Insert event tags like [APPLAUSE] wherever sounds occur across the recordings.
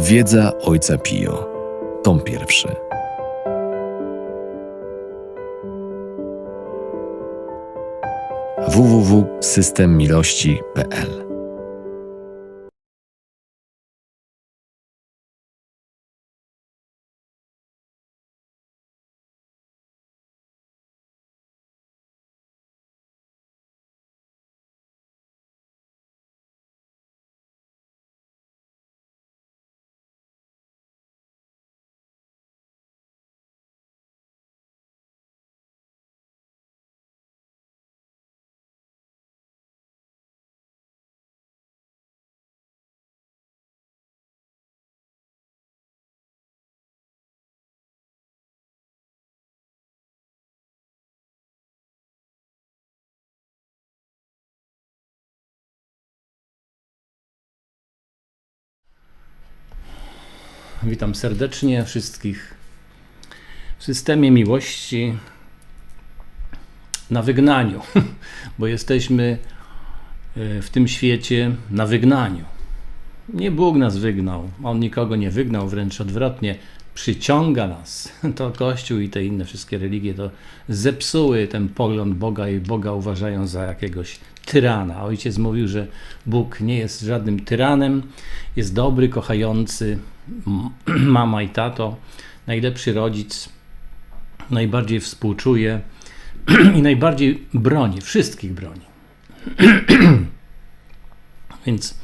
Wiedza Ojca Pio. Tom pierwszy. www.systemmiłości.pl Witam serdecznie wszystkich w systemie miłości na wygnaniu, [LAUGHS] bo jesteśmy e, w tym świecie na wygnaniu. Nie Bóg nas wygnał, On nikogo nie wygnał, wręcz odwrotnie, przyciąga nas. [LAUGHS] To Kościół i te inne wszystkie religie to zepsuły ten pogląd Boga i Boga uważają za jakiegoś tyrana. Ojciec mówił, że Bóg nie jest żadnym tyranem, jest dobry, kochający, [CLEARS THROAT] mama i tato, najlepszy rodzic, najbardziej współczuje [CLEARS THROAT] i najbardziej broni, wszystkich broni. [CLEARS THROAT] Więc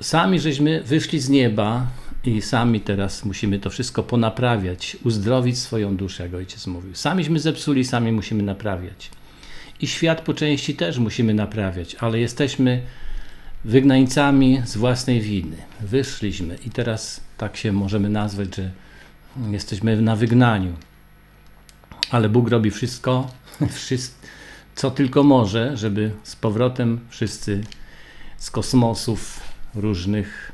sami żeśmy wyszli z nieba i sami teraz musimy to wszystko ponaprawiać, uzdrowić swoją duszę, jak ojciec mówił. Samiśmy zepsuli, sami musimy naprawiać. I świat po części też musimy naprawiać, ale jesteśmy wygnańcami z własnej winy. Wyszliśmy i teraz tak się możemy nazwać, że jesteśmy na wygnaniu. Ale Bóg robi wszystko, [LAUGHS] co tylko może, żeby z powrotem wszyscy z kosmosów różnych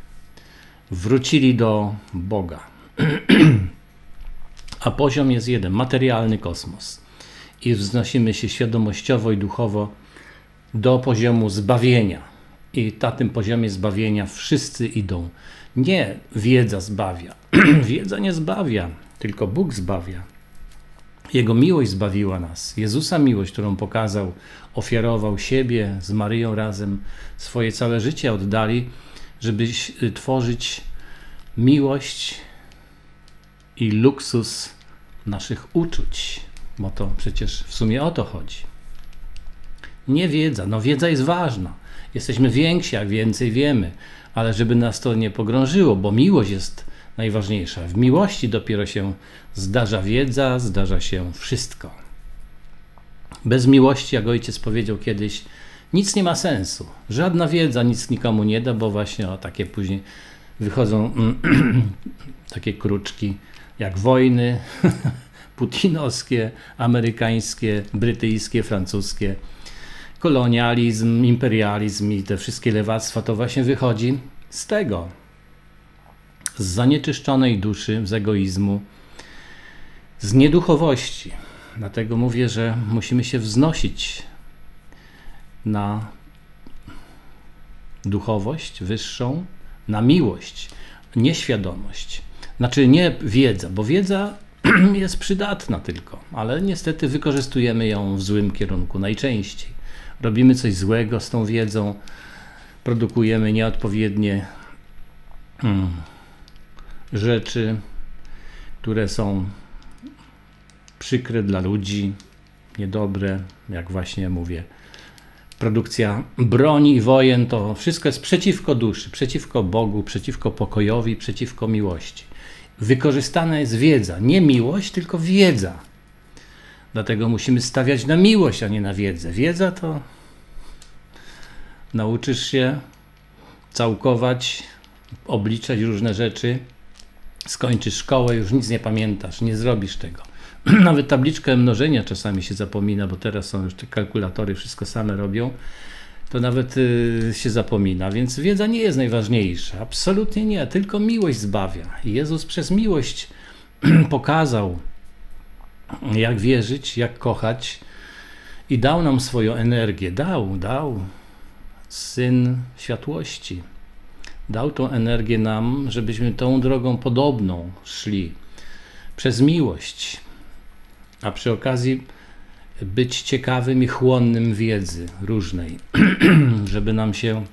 wrócili do Boga. [CLEARS THROAT] A poziom jest jeden materialny kosmos. I wznosimy się świadomościowo i duchowo do poziomu zbawienia. I na tym poziomie zbawienia wszyscy idą. Nie wiedza zbawia. [CLEARS THROAT] wiedza nie zbawia, tylko Bóg zbawia. Jego miłość zbawiła nas. Jezusa miłość, którą pokazał, ofiarował siebie z Maryją razem, swoje całe życie oddali, żeby tworzyć miłość i luksus naszych uczuć, bo to przecież w sumie o to chodzi. Nie wiedza, no wiedza jest ważna. Jesteśmy więksi, jak więcej wiemy, ale żeby nas to nie pogrążyło, bo miłość jest najważniejsza. W miłości dopiero się zdarza wiedza, zdarza się wszystko. Bez miłości, jak ojciec powiedział kiedyś, nic nie ma sensu. Żadna wiedza nic nikomu nie da, bo właśnie o takie później wychodzą [CLEARS THROAT] takie kruczki jak wojny [LAUGHS] putinowskie, amerykańskie, brytyjskie, francuskie, kolonializm, imperializm i te wszystkie lewactwa, to właśnie wychodzi z tego. Z zanieczyszczonej duszy, z egoizmu, z nieduchowości. Dlatego mówię, że musimy się wznosić na duchowość wyższą, na miłość, nieświadomość. Znaczy nie wiedza, bo wiedza [CLEARS THROAT] jest przydatna tylko, ale niestety wykorzystujemy ją w złym kierunku najczęściej. Robimy coś złego z tą wiedzą, produkujemy nieodpowiednie hmm, rzeczy, które są przykre dla ludzi, niedobre, jak właśnie mówię. Produkcja broni i wojen to wszystko jest przeciwko duszy, przeciwko Bogu, przeciwko pokojowi, przeciwko miłości. Wykorzystana jest wiedza, nie miłość, tylko wiedza. Dlatego musimy stawiać na miłość, a nie na wiedzę. Wiedza to nauczysz się całkować, obliczać różne rzeczy, skończysz szkołę, już nic nie pamiętasz, nie zrobisz tego. [CLEARS THROAT] Nawet tabliczkę mnożenia czasami się zapomina, bo teraz są już te kalkulatory, wszystko same robią. To nawet y, się zapomina, więc wiedza nie jest najważniejsza. Absolutnie nie, tylko miłość zbawia. Jezus przez miłość [CLEARS THROAT] pokazał, jak wierzyć, jak kochać. I dał nam swoją energię. Dał, dał. Syn światłości. Dał tą energię nam, żebyśmy tą drogą podobną szli. Przez miłość, a przy okazji być ciekawym i chłonnym wiedzy różnej, [CLEARS THROAT] żeby nam się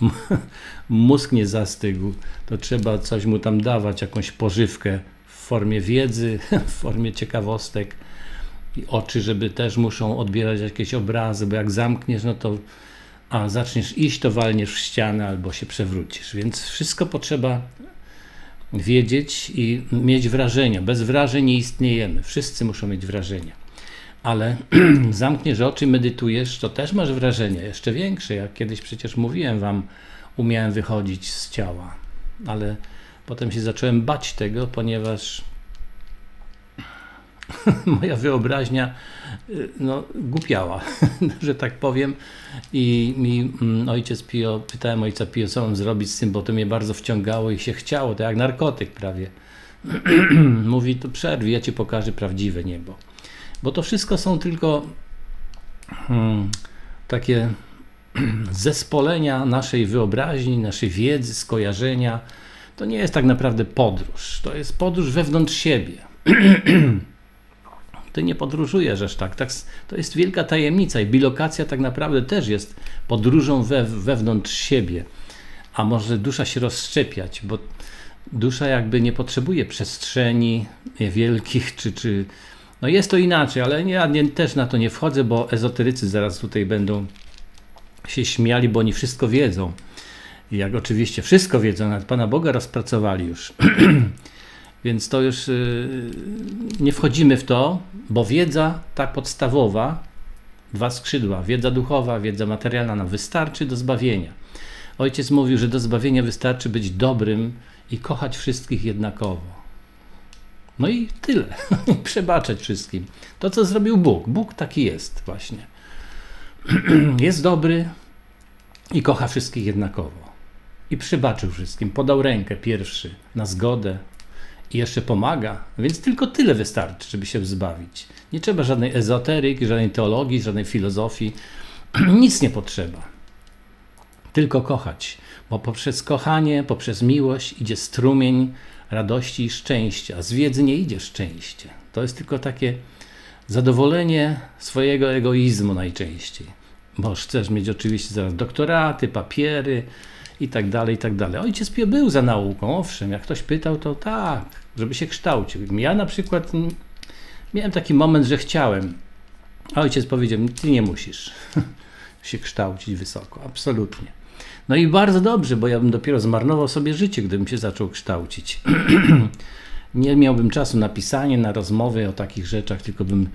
[LAUGHS] mózg nie zastygł, to trzeba coś mu tam dawać, jakąś pożywkę formie wiedzy, [LAUGHS] w formie ciekawostek i oczy, żeby też muszą odbierać jakieś obrazy, bo jak zamkniesz, no to a zaczniesz iść, to walniesz w ścianę albo się przewrócisz. Więc wszystko potrzeba wiedzieć i mieć wrażenia. Bez wrażeń nie istniejemy. Wszyscy muszą mieć wrażenia. Ale [CLEARS THROAT] zamkniesz oczy, medytujesz, to też masz wrażenia jeszcze większe. Jak kiedyś przecież mówiłem wam, umiałem wychodzić z ciała, ale potem się zacząłem bać tego, ponieważ [LAUGHS] moja wyobraźnia y, no, głupiała, [LAUGHS] że tak powiem. I mi mm, ojciec Pio, pytałem ojca Pio, co mam zrobić z tym, bo to mnie bardzo wciągało i się chciało, to jak narkotyk prawie. [CLEARS THROAT] Mówi, to przerwij, ja ci pokażę prawdziwe niebo. Bo to wszystko są tylko hmm, takie [CLEARS THROAT] zespolenia naszej wyobraźni, naszej wiedzy, skojarzenia. To nie jest tak naprawdę podróż. To jest podróż wewnątrz siebie. [CLEARS THROAT] Ty nie podróżujesz aż tak. tak. To jest wielka tajemnica i bilokacja tak naprawdę też jest podróżą we, wewnątrz siebie. A może dusza się rozszczepiać, bo dusza jakby nie potrzebuje przestrzeni wielkich, czy, czy no jest to inaczej, ale ja nie, też na to nie wchodzę, bo ezoterycy zaraz tutaj będą się śmiali, bo oni wszystko wiedzą. Jak oczywiście wszystko wiedzą, nawet Pana Boga rozpracowali już. [CLEARS THROAT] Więc to już yy, nie wchodzimy w to, bo wiedza ta podstawowa, dwa skrzydła, wiedza duchowa, wiedza materialna nam wystarczy do zbawienia. Ojciec mówił, że do zbawienia wystarczy być dobrym i kochać wszystkich jednakowo. No i tyle. [LAUGHS] Przebaczać wszystkim. To, co zrobił Bóg. Bóg taki jest właśnie. [CLEARS THROAT] jest dobry i kocha wszystkich jednakowo. I przebaczył wszystkim. Podał rękę pierwszy na zgodę i jeszcze pomaga. Więc tylko tyle wystarczy, żeby się zbawić. Nie trzeba żadnej ezoteryki, żadnej teologii, żadnej filozofii. [CLEARS THROAT] Nic nie potrzeba. Tylko kochać. Bo poprzez kochanie, poprzez miłość idzie strumień radości i szczęścia. A z wiedzy nie idzie szczęście. To jest tylko takie zadowolenie swojego egoizmu najczęściej. Bo chcesz mieć oczywiście zaraz doktoraty, papiery i tak dalej, i tak dalej. Ojciec Pio był za nauką, owszem, jak ktoś pytał, to tak, żeby się kształcił. Ja na przykład miałem taki moment, że chciałem, a ojciec powiedział, ty nie musisz [LAUGHS] się kształcić wysoko, absolutnie. No i bardzo dobrze, bo ja bym dopiero zmarnował sobie życie, gdybym się zaczął kształcić. [CLEARS THROAT] nie miałbym czasu na pisanie, na rozmowy o takich rzeczach, tylko bym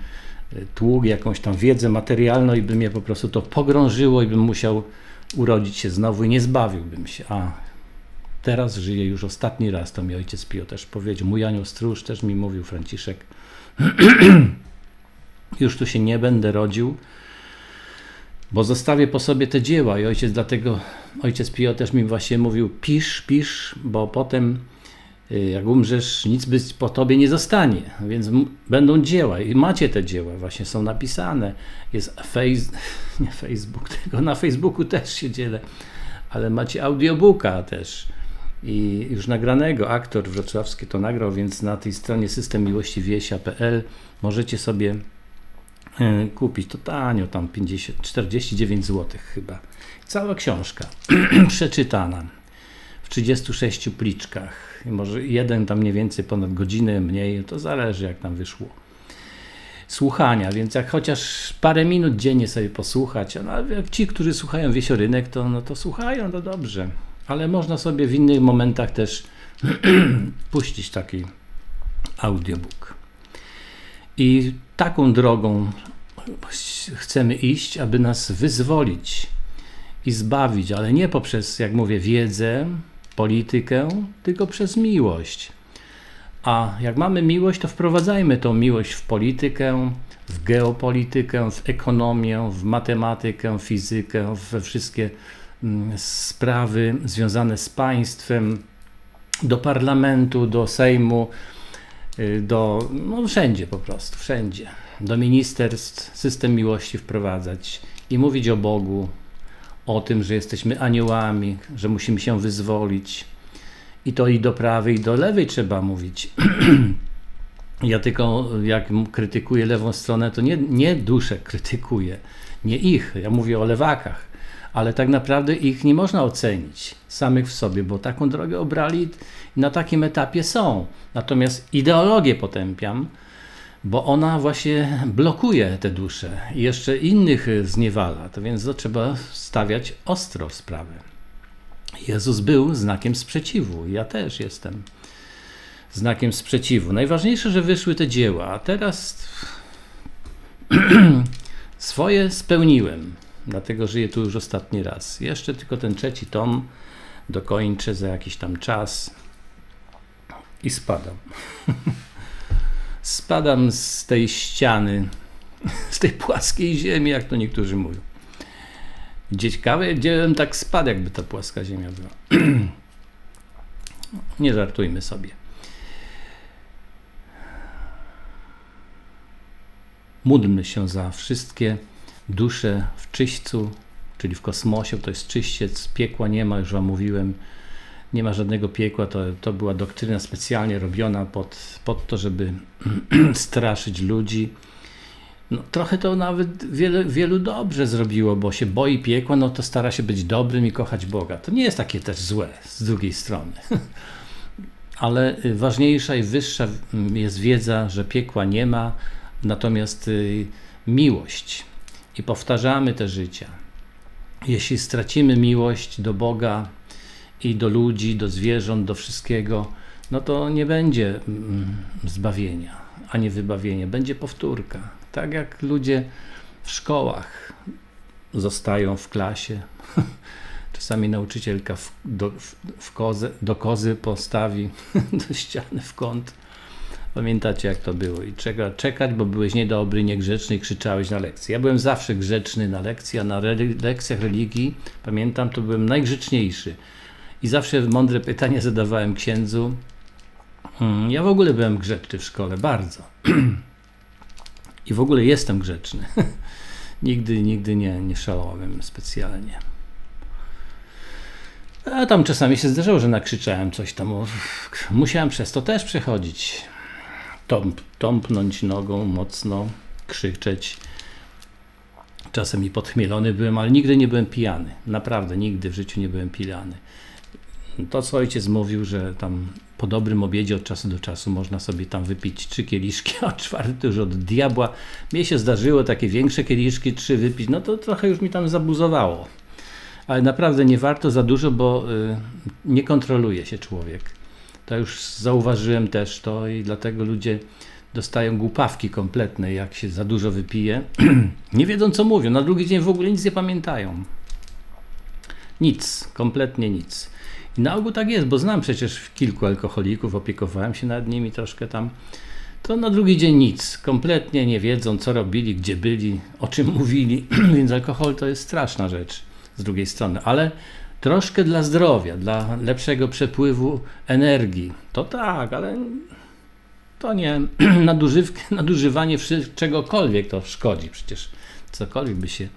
e, tługł jakąś tam wiedzę materialną i by mnie po prostu to pogrążyło i bym musiał urodzić się znowu i nie zbawiłbym się. A teraz żyję już ostatni raz, to mi ojciec Pio też powiedział. Mój anioł stróż też mi mówił, Franciszek. [CLEARS THROAT] już tu się nie będę rodził, bo zostawię po sobie te dzieła i ojciec dlatego, ojciec Pio też mi właśnie mówił, pisz, pisz, bo potem jak umrzesz, nic by po tobie nie zostanie, więc będą dzieła i macie te dzieła, właśnie są napisane. Jest face, [LAUGHS] nie Facebook, [LAUGHS] tylko na Facebooku też się dzielę, ale macie audiobooka też i już nagranego, aktor wrocławski to nagrał, więc na tej stronie systemmiłościwiesia.pl możecie sobie E, kupić. To tanio, tam 50, 49 zł chyba. Cała książka [CLEARS THROAT] przeczytana 36 pliczkach. Może jeden tam mniej więcej ponad godzinę, mniej, to zależy jak tam wyszło. Słuchania, więc jak chociaż parę minut dziennie sobie posłuchać, no, ci, którzy słuchają Wiesiorynek, to, no, to słuchają, to dobrze. Ale można sobie w innych momentach też [CLEARS THROAT] puścić taki audiobook. I taką drogą chcemy iść, aby nas wyzwolić i zbawić, ale nie poprzez, jak mówię, wiedzę, politykę, tylko przez miłość. A jak mamy miłość, to wprowadzajmy tą miłość w politykę, w geopolitykę, w ekonomię, w matematykę, fizykę, we wszystkie mm, sprawy związane z państwem, do parlamentu, do Sejmu, y, do no wszędzie po prostu, wszędzie do ministerstw system miłości wprowadzać i mówić o Bogu, o tym, że jesteśmy aniołami, że musimy się wyzwolić. I to i do prawej, i do lewej trzeba mówić. [CLEARS THROAT] Ja tylko jak krytykuję lewą stronę, to nie, nie duszę krytykuję, nie ich, ja mówię o lewakach, ale tak naprawdę ich nie można ocenić samych w sobie, bo taką drogę obrali na takim etapie są. Natomiast ideologię potępiam, bo ona właśnie blokuje te dusze i jeszcze innych zniewala. To więc to trzeba stawiać ostro w sprawę. Jezus był znakiem sprzeciwu, ja też jestem znakiem sprzeciwu. Najważniejsze, że wyszły te dzieła, a teraz [CLEARS THROAT] swoje spełniłem, dlatego żyję tu już ostatni raz. Jeszcze tylko ten trzeci tom dokończę za jakiś tam czas i spadam. [LAUGHS] spadam z tej ściany, z tej płaskiej ziemi, jak to niektórzy mówią. Ciekawe, gdzie bym tak spadł, jakby ta płaska ziemia była. [CLEARS THROAT] Nie żartujmy sobie. Módlmy się za wszystkie dusze w czyśćcu, czyli w kosmosie, to jest czyściec, piekła nie ma, już Wam mówiłem, nie ma żadnego piekła, to, to była doktryna specjalnie robiona pod, pod to, żeby [CLEARS THROAT] straszyć ludzi. No, trochę to nawet wiele, wielu dobrze zrobiło, bo się boi piekła, no to stara się być dobrym i kochać Boga. To nie jest takie też złe z drugiej strony. [LAUGHS] Ale y, ważniejsza i wyższa mm, jest wiedza, że piekła nie ma, natomiast y, miłość. I powtarzamy te życia. Jeśli stracimy miłość do Boga i do ludzi, do zwierząt, do wszystkiego, no to nie będzie mm, zbawienia, ani wybawienia. Będzie powtórka. Tak jak ludzie w szkołach zostają w klasie. [LAUGHS] Czasami nauczycielka w, do, w, kozę, do kozy postawi [LAUGHS] do ściany w kąt. Pamiętacie, jak to było? I trzeba czekać, bo byłeś niedobry, niegrzeczny i krzyczałeś na lekcji. Ja byłem zawsze grzeczny na lekcji, a na reli- lekcjach religii, pamiętam, to byłem najgrzeczniejszy. I zawsze mądre pytania zadawałem księdzu. Mm, Ja w ogóle byłem grzeczny w szkole, bardzo. [CLEARS THROAT] I w ogóle jestem grzeczny. [LAUGHS] nigdy, nigdy nie, nie szalałem specjalnie. A tam czasami się zdarzało, że nakrzyczałem coś tam. Musiałem przez to też przechodzić. Tąp, tąpnąć nogą mocno, krzyczeć. Czasem i podchmielony byłem, ale nigdy nie byłem pijany. Naprawdę, nigdy w życiu nie byłem pijany. To, co ojciec mówił, że tam po dobrym obiedzie od czasu do czasu można sobie tam wypić trzy kieliszki, a czwarty już od diabła. Mnie się zdarzyło takie większe kieliszki, trzy wypić, no to trochę już mi tam zabuzowało. Ale naprawdę nie warto za dużo, bo y, nie kontroluje się człowiek. To już zauważyłem też to i dlatego ludzie dostają głupawki kompletne, jak się za dużo wypije. [CLEARS THROAT] nie wiedzą co mówią, na drugi dzień w ogóle nic nie pamiętają. Nic, kompletnie nic. I na ogół tak jest, bo znam przecież kilku alkoholików, opiekowałem się nad nimi troszkę tam. To na drugi dzień nic, kompletnie nie wiedzą, co robili, gdzie byli, o czym [CLEARS THROAT] mówili, [CLEARS THROAT] więc alkohol to jest straszna rzecz z drugiej strony, ale troszkę dla zdrowia, dla lepszego przepływu energii, to tak, ale to nie [CLEARS THROAT] nadużyw, nadużywanie czegokolwiek to szkodzi. Przecież cokolwiek by się,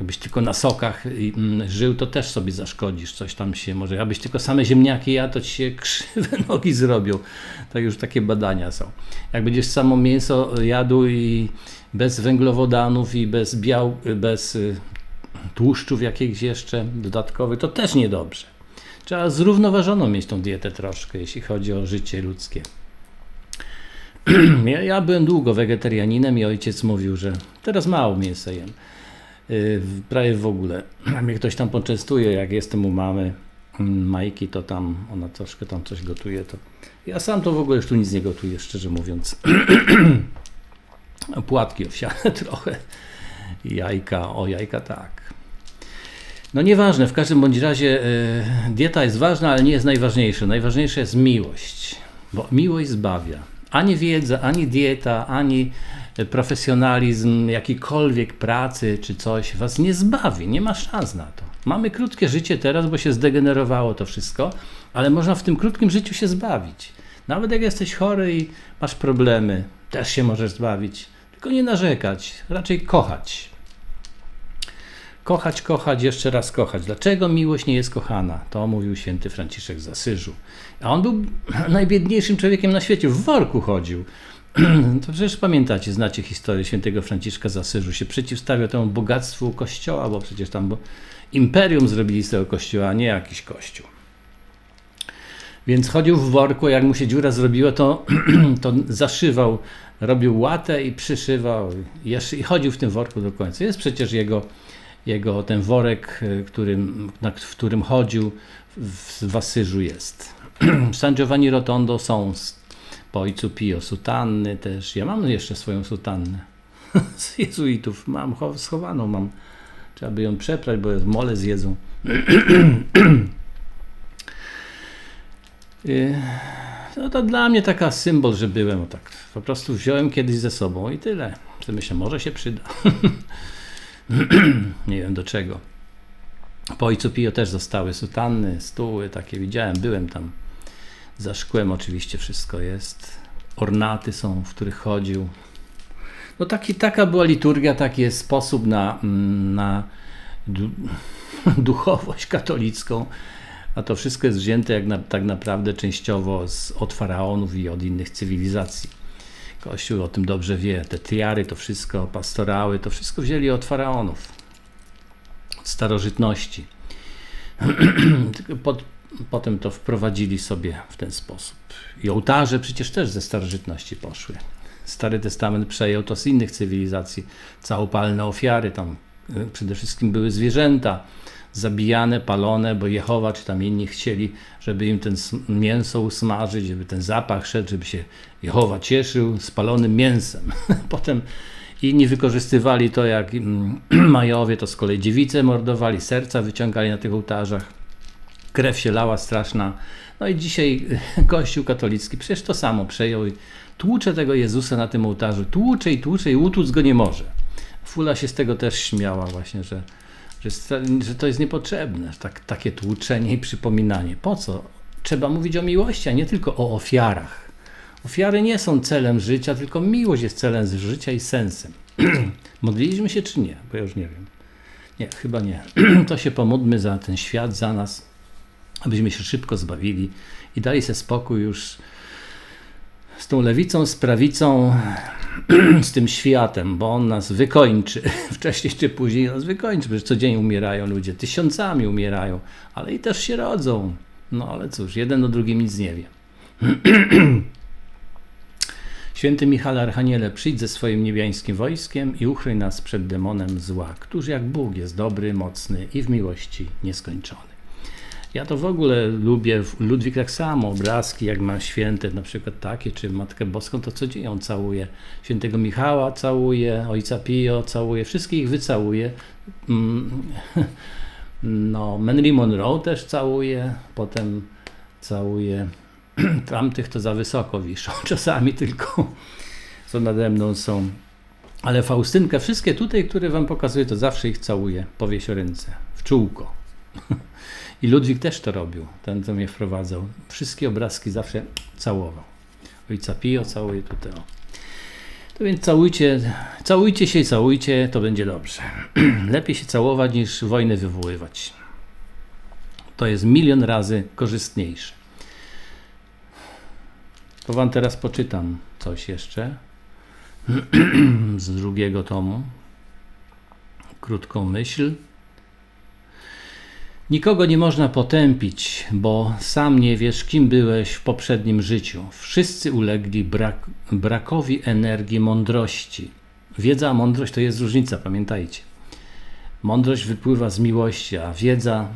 jakbyś tylko na sokach i, mm, żył, to też sobie zaszkodzisz. Coś tam się może, jakbyś tylko same ziemniaki jadł, to ci się [LAUGHS] krzywe nogi zrobią. Tak już takie badania są. Jak będziesz samo mięso jadł i bez węglowodanów i bez biał, bez y, tłuszczów jakichś jeszcze dodatkowych, to też niedobrze. Trzeba zrównoważoną mieć tą dietę troszkę, jeśli chodzi o życie ludzkie. [CLEARS THROAT] Ja, ja byłem długo wegetarianinem i ojciec mówił, że teraz mało mięsa jem. Prawie w ogóle. [CLEARS THROAT] Mnie ktoś tam poczęstuje, jak jestem u mamy mm, Majki, to tam ona troszkę tam coś gotuje. To ja sam to w ogóle już tu nic nie gotuję, szczerze mówiąc. [CLEARS THROAT] Płatki owsiane [LAUGHS] trochę. Jajka, o jajka tak. No nieważne, w każdym bądź razie e, dieta jest ważna, ale nie jest najważniejsza. Najważniejsza jest miłość, bo miłość zbawia. Ani wiedza, ani dieta, ani profesjonalizm jakikolwiek pracy czy coś was nie zbawi, nie ma szans na to. Mamy krótkie życie teraz, bo się zdegenerowało to wszystko, ale można w tym krótkim życiu się zbawić. Nawet jak jesteś chory i masz problemy, też się możesz zbawić. Tylko nie narzekać, raczej kochać Kochać, kochać, jeszcze raz kochać. Dlaczego miłość nie jest kochana? To mówił święty Franciszek z Asyżu. A on był [CLEARS THROAT] najbiedniejszym człowiekiem na świecie. W worku chodził. [CLEARS THROAT] To przecież pamiętacie, znacie historię świętego Franciszka z Asyżu. Się przeciwstawiał temu bogactwu kościoła, bo przecież tam bo imperium zrobili z tego kościoła, a nie jakiś kościół. Więc chodził w worku, jak mu się dziura zrobiła, to, [CLEARS THROAT] to zaszywał, robił łatę i przyszywał i chodził w tym worku do końca. Jest przecież jego, jego ten worek, y, którym, na, w którym chodził w, w Asyżu jest. [CLEARS THROAT] San Giovanni Rotondo są po ojcu Pio sutanny też. Ja mam jeszcze swoją sutannę [LAUGHS] z jezuitów. Mam cho- schowaną, mam. Trzeba by ją przeprać, bo mole zjedzą. [CLEARS THROAT] Y, No to dla mnie taka symbol, że byłem, o tak po prostu wziąłem kiedyś ze sobą i tyle. Myślę, może się przyda. [LAUGHS] [CLEARS THROAT] Nie wiem do czego. Po ojcu Pio też zostały sutanny, stóły, takie widziałem, byłem tam. Za szkłem oczywiście wszystko jest. Ornaty są, w których chodził. No taki, taka była liturgia, taki jest sposób na, mm, na du, [LAUGHS] duchowość katolicką. A to wszystko jest wzięte jak na, tak naprawdę częściowo z, od faraonów i od innych cywilizacji. Kościół o tym dobrze wie. Te tiary, to wszystko, pastorały, to wszystko wzięli od faraonów, od starożytności. [CLEARS THROAT] Pod, potem to wprowadzili sobie w ten sposób. I ołtarze przecież też ze starożytności poszły. Stary Testament przejął to z innych cywilizacji. Całopalne ofiary, tam y, przede wszystkim były zwierzęta zabijane, palone, bo Jehowa czy tam inni chcieli, żeby im ten mięso usmażyć, żeby ten zapach szedł, żeby się Jehowa cieszył spalonym mięsem. [LAUGHS] Potem inni wykorzystywali to, jak [CLEARS THROAT] Majowie, to z kolei dziewice mordowali, serca wyciągali na tych ołtarzach. Krew się lała straszna. No i dzisiaj [LAUGHS] Kościół katolicki przecież to samo przejął i tłucze tego Jezusa na tym ołtarzu. Tłucze i tłucze i utłuc go nie może. Fula się z tego też śmiała właśnie, że, że, to jest niepotrzebne, tak, takie tłuczenie i przypominanie. Po co? Trzeba mówić o miłości, a nie tylko o ofiarach. Ofiary nie są celem życia, tylko miłość jest celem życia i sensem. [CLEARS THROAT] Modliliśmy się czy nie? Bo ja już nie wiem. Nie, chyba nie. [CLEARS THROAT] to się pomódlmy za ten świat, za nas, abyśmy się szybko zbawili i dali sobie spokój już z tą lewicą, z prawicą, [CLEARS THROAT] z tym światem, bo on nas wykończy. [LAUGHS] Wcześniej czy później nas wykończy, przecież codziennie umierają ludzie, tysiącami umierają, ale i też się rodzą. No ale cóż, jeden o drugim nic nie wie. [CLEARS THROAT] Święty Michale Archaniele, przyjdź ze swoim niebiańskim wojskiem i uchryj nas przed demonem zła, któż jak Bóg jest dobry, mocny i w miłości nieskończony. Ja to w ogóle lubię, Ludwik tak samo, obrazki jak ma święte, na przykład takie, czy Matkę Boską, to codziennie ją całuje. Świętego Michała całuje, Ojca Pio całuje, wszystkich ich wycałuje. Mm, [LAUGHS] No, Manly Monroe też całuje, potem całuje [CLEARS THROAT] tamtych to za wysoko wiszą, [LAUGHS] czasami tylko co nade mną są. Ale Faustynkę, wszystkie tutaj, które wam pokazuję, to zawsze ich całuję po ręce, w czółko. [LAUGHS] I Ludwik też to robił, ten co mnie wprowadzał. Wszystkie obrazki zawsze całował. Ojca Pio całuje tutaj. O. To więc całujcie, całujcie się i całujcie, to będzie dobrze. [CLEARS THROAT] Lepiej się całować niż wojnę wywoływać. To jest milion razy korzystniejsze. To wam teraz poczytam coś jeszcze [CLEARS THROAT] z drugiego tomu. Krótką myśl. Nikogo nie można potępić, bo sam nie wiesz, kim byłeś w poprzednim życiu. Wszyscy ulegli brak, brakowi energii mądrości. Wiedza a mądrość to jest różnica, pamiętajcie. Mądrość wypływa z miłości, a wiedza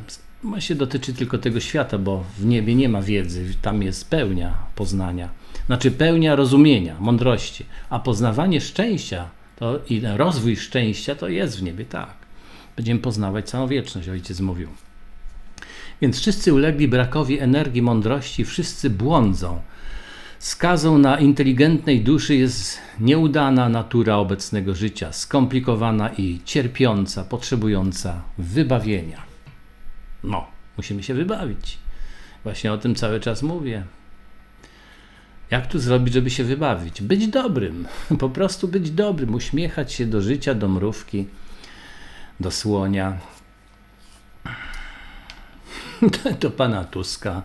właśnie dotyczy tylko tego świata, bo w niebie nie ma wiedzy, tam jest pełnia poznania. Znaczy pełnia rozumienia, mądrości, a poznawanie szczęścia to, i rozwój szczęścia to jest w niebie, tak. Będziemy poznawać całą wieczność, ojciec mówił. Więc wszyscy ulegli brakowi energii, mądrości, wszyscy błądzą. Skazą na inteligentnej duszy jest nieudana natura obecnego życia, skomplikowana i cierpiąca, potrzebująca wybawienia. No, musimy się wybawić. Właśnie o tym cały czas mówię. Jak tu zrobić, żeby się wybawić? Być dobrym, [LAUGHS] po prostu być dobrym, uśmiechać się do życia, do mrówki, do Słonia, [LAUGHS] do pana Tuska.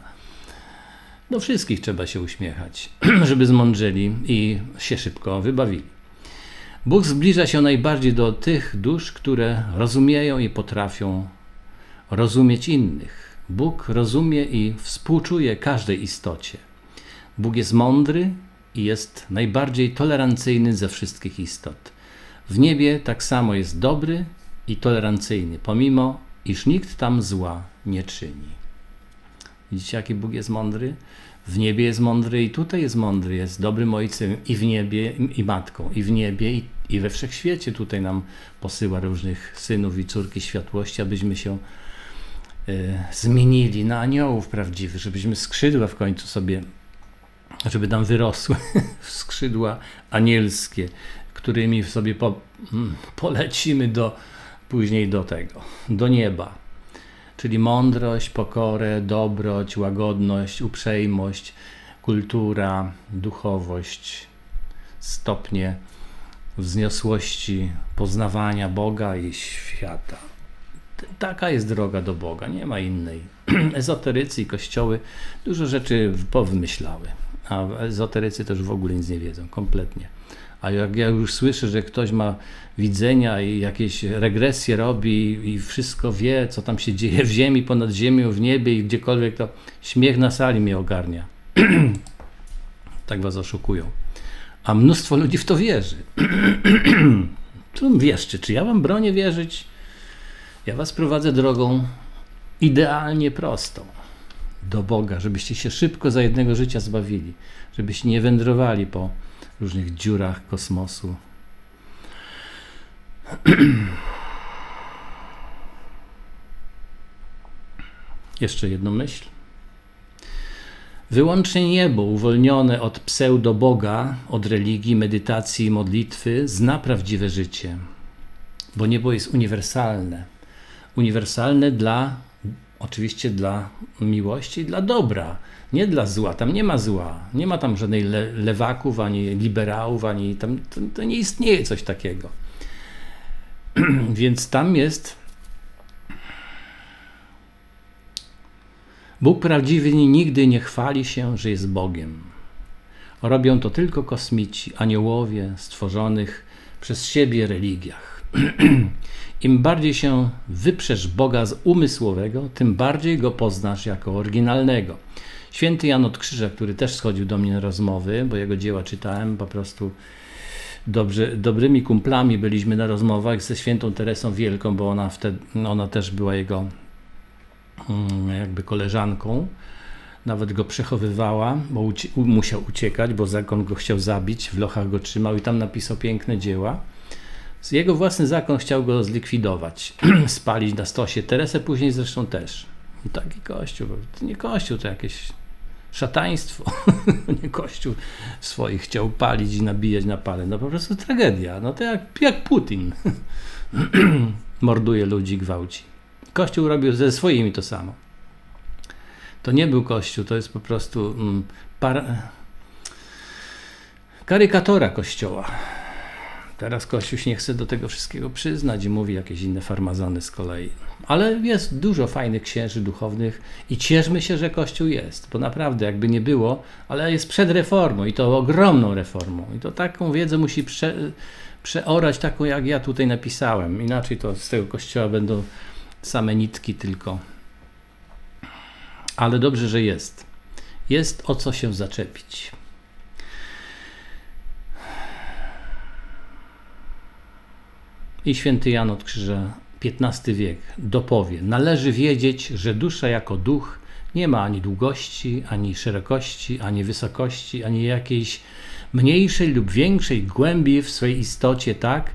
Do wszystkich trzeba się uśmiechać, [CLEARS THROAT] żeby zmądrzeli i się szybko wybawili. Bóg zbliża się najbardziej do tych dusz, które rozumieją i potrafią rozumieć innych. Bóg rozumie i współczuje każdej istocie. Bóg jest mądry i jest najbardziej tolerancyjny ze wszystkich istot. W niebie tak samo jest dobry i tolerancyjny, pomimo iż nikt tam zła nie czyni. Widzicie, jaki Bóg jest mądry? W niebie jest mądry i tutaj jest mądry, jest dobrym ojcem i w niebie i matką, i w niebie i, i we wszechświecie tutaj nam posyła różnych synów i córki światłości, abyśmy się e, zmienili na aniołów prawdziwych, żebyśmy skrzydła w końcu sobie, żeby nam wyrosły [LAUGHS] skrzydła anielskie, którymi sobie po, mm, polecimy do, później do tego, do nieba czyli mądrość, pokorę, dobroć, łagodność, uprzejmość, kultura, duchowość, stopnie wzniosłości poznawania Boga i świata. Taka jest droga do Boga, nie ma innej. [CLEARS THROAT] Ezoterycy i kościoły dużo rzeczy powymyślały, a ezoterycy też w ogóle nic nie wiedzą, kompletnie. A jak ja już słyszę, że ktoś ma widzenia i jakieś regresje robi i wszystko wie, co tam się dzieje w ziemi, ponad ziemią, w niebie i gdziekolwiek, to śmiech na sali mnie ogarnia. [CLEARS THROAT] tak was oszukują. A mnóstwo ludzi w to wierzy. [CLEARS THROAT] Tu wierzcie, czy ja wam bronię wierzyć? Ja was prowadzę drogą idealnie prostą do Boga, żebyście się szybko za jednego życia zbawili, żebyście nie wędrowali po różnych dziurach kosmosu. [CLEARS THROAT] Jeszcze jedną myśl. Wyłącznie niebo, uwolnione od pseudo-Boga, od religii, medytacji i modlitwy, zna prawdziwe życie, bo niebo jest uniwersalne. Uniwersalne dla, oczywiście dla miłości i dla dobra, nie dla zła. Tam nie ma zła, nie ma tam żadnej le lewaków, ani liberałów, ani tam, to, to nie istnieje coś takiego. [CLEARS THROAT] Więc tam jest Bóg prawdziwy nigdy nie chwali się, że jest Bogiem. Robią to tylko kosmici, aniołowie stworzonych przez siebie religiach. [CLEARS THROAT] Im bardziej się wyprzesz Boga z umysłowego, tym bardziej go poznasz jako oryginalnego. Święty Jan od Krzyża, który też schodził do mnie na rozmowy, bo jego dzieła czytałem, po prostu dobrze, dobrymi kumplami byliśmy na rozmowach ze świętą Teresą Wielką, bo ona wtedy, ona też była jego mm, jakby koleżanką. Nawet go przechowywała, bo ucie musiał uciekać, bo zakon go chciał zabić, w lochach go trzymał i tam napisał piękne dzieła. Jego własny zakon chciał go zlikwidować, [CLEARS THROAT] spalić na stosie. Teresę później zresztą też. I taki kościół, nie kościół, to jakieś szataństwo. [LAUGHS] nie kościół swoich chciał palić i nabijać na pale. No po prostu tragedia. No to jak, jak Putin. [CLEARS THROAT] Morduje ludzi, gwałci. Kościół robił ze swoimi to samo. To nie był kościół, to jest po prostu mm, para... kościoła. Teraz Kościół nie chce do tego wszystkiego przyznać i mówi jakieś inne farmazony z kolei. Ale jest dużo fajnych księży duchownych i cieszmy się, że Kościół jest, bo naprawdę jakby nie było, ale jest przed reformą i to ogromną reformą. I to taką wiedzę musi prze, przeorać, taką jak ja tutaj napisałem. Inaczej to z tego Kościoła będą same nitki tylko. Ale dobrze, że jest. Jest o co się zaczepić. I święty Jan od Krzyża, XV wiek, dopowie: Należy wiedzieć, że dusza jako duch nie ma ani długości, ani szerokości, ani wysokości, ani jakiejś mniejszej lub większej głębi w swojej istocie, tak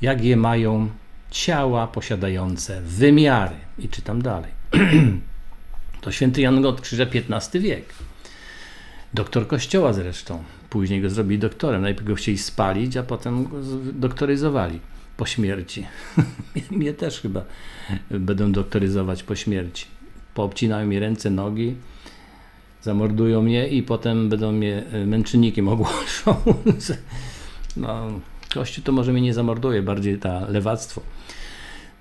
jak je mają ciała posiadające wymiary. I czytam dalej. [CLEARS THROAT] to święty Jan od Krzyża, XV wiek. Doktor kościoła zresztą. Później go zrobili doktorem. Najpierw go chcieli spalić, a potem go doktoryzowali po śmierci. [LAUGHS] mnie też chyba będą doktoryzować po śmierci. Poobcinają mi ręce, nogi, zamordują mnie i potem będą mnie męczennikiem ogłoszą. [LAUGHS] no, Kościół to może mnie nie zamorduje, bardziej ta lewactwo.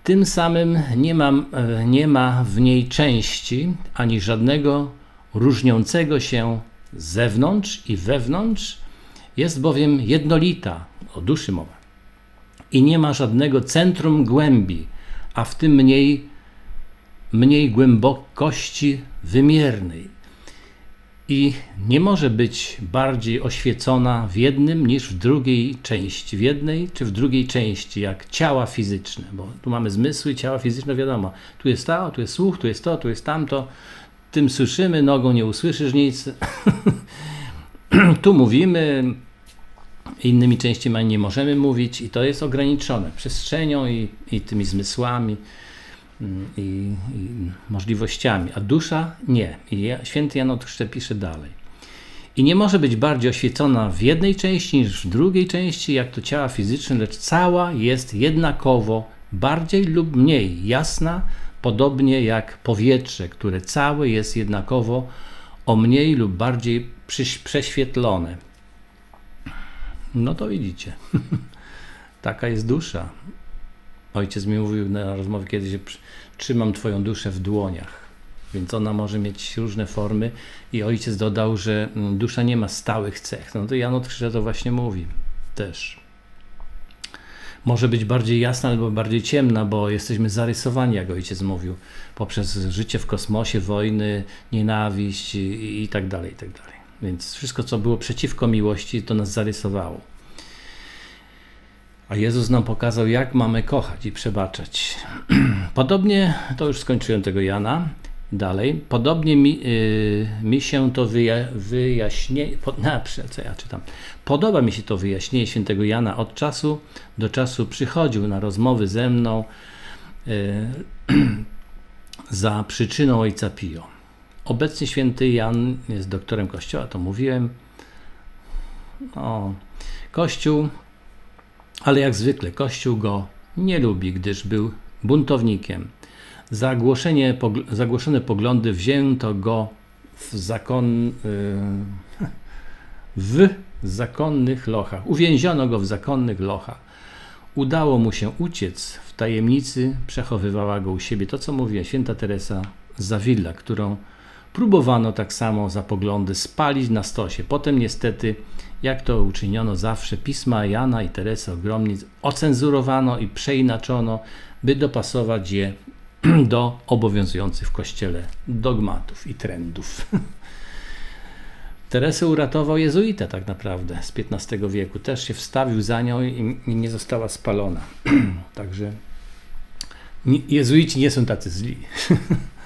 Tym samym nie, mam, e, nie ma w niej części ani żadnego różniącego się zewnątrz i wewnątrz, jest bowiem jednolita, o duszy mowa, i nie ma żadnego centrum głębi, a w tym mniej, mniej głębokości wymiernej. I nie może być bardziej oświecona w jednym niż w drugiej części, w jednej czy w drugiej części, jak ciała fizyczne, bo tu mamy zmysły, ciała fizyczne, wiadomo, tu jest to, tu jest słuch, tu jest to, tu jest tamto, tym słyszymy, nogą nie usłyszysz nic, [CLEARS THROAT] tu mówimy, innymi częściami nie możemy mówić i to jest ograniczone przestrzenią i, i tymi zmysłami mm, i, i możliwościami, a dusza nie. I święty Jan od Chrzcie pisze dalej. I nie może być bardziej oświecona w jednej części niż w drugiej części, jak to ciała fizyczne, lecz cała jest jednakowo bardziej lub mniej jasna, podobnie jak powietrze, które całe jest jednakowo o mniej lub bardziej prześwietlone. No to widzicie. [LAUGHS] Taka jest dusza. Ojciec mi mówił na rozmowie kiedyś, że trzymam Twoją duszę w dłoniach. Więc ona może mieć różne formy. I ojciec dodał, że mm, dusza nie ma stałych cech. No to Jan od to właśnie mówi też. Może być bardziej jasna albo bardziej ciemna, bo jesteśmy zarysowani, jak ojciec mówił, poprzez życie w kosmosie, wojny, nienawiść i, i tak dalej, i tak dalej. Więc wszystko, co było przeciwko miłości, to nas zarysowało. A Jezus nam pokazał, jak mamy kochać i przebaczać. [CLEARS THROAT] Podobnie, to już skończyłem tego Jana, dalej. Podobnie mi, y, mi się to wyja, wyjaśnienie, po, [LAUGHS] co ja czytam. Podoba mi się to wyjaśnienie świętego Jana. Od czasu do czasu przychodził na rozmowy ze mną y, [CLEARS THROAT] za przyczyną ojca Pio. Obecnie święty Jan jest doktorem kościoła, to mówiłem. O, kościół, ale jak zwykle kościół go nie lubi, gdyż był buntownikiem. Pogl- zagłoszone poglądy wzięto go w zakon, y, [LAUGHS] w zakonnych lochach. Uwięziono go w zakonnych lochach. Udało mu się uciec w tajemnicy, przechowywała go u siebie. To, co mówiła święta Teresa Zawilla, którą próbowano tak samo za poglądy spalić na stosie. Potem niestety, jak to uczyniono zawsze, pisma Jana i Teresy Ogromnic ocenzurowano i przeinaczono, by dopasować je [CLEARS THROAT] do obowiązujących w Kościele dogmatów i trendów. [LAUGHS] Teresę uratował jezuita tak naprawdę z XV wieku. Też się wstawił za nią i, nie została spalona. [CLEARS THROAT] Także jezuici nie są tacy źli. [LAUGHS]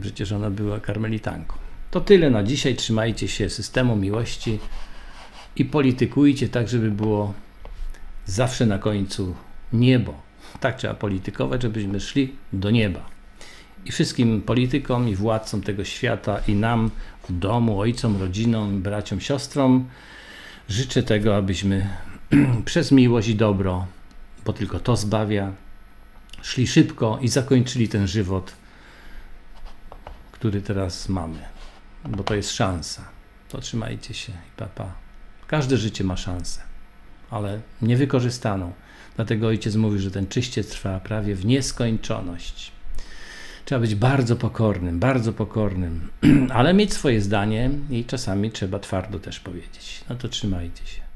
Przecież ona była karmelitanką. To tyle na dzisiaj. Trzymajcie się systemu miłości i politykujcie tak, żeby było zawsze na końcu niebo. Tak trzeba politykować, żebyśmy szli do nieba. I wszystkim politykom i władcom tego świata i nam w domu, ojcom, rodzinom, braciom, siostrom życzę tego, abyśmy [CLEARS THROAT] przez miłość i dobro, bo tylko to zbawia, szli szybko i zakończyli ten żywot, który teraz mamy, bo to jest szansa. To trzymajcie się i papa. Każde życie ma szansę, ale niewykorzystaną. Dlatego ojciec mówi, że ten czyściec trwa prawie w nieskończoność. Trzeba być bardzo pokornym, bardzo pokornym, [CLEARS THROAT] ale mieć swoje zdanie i czasami trzeba twardo też powiedzieć. No to trzymajcie się.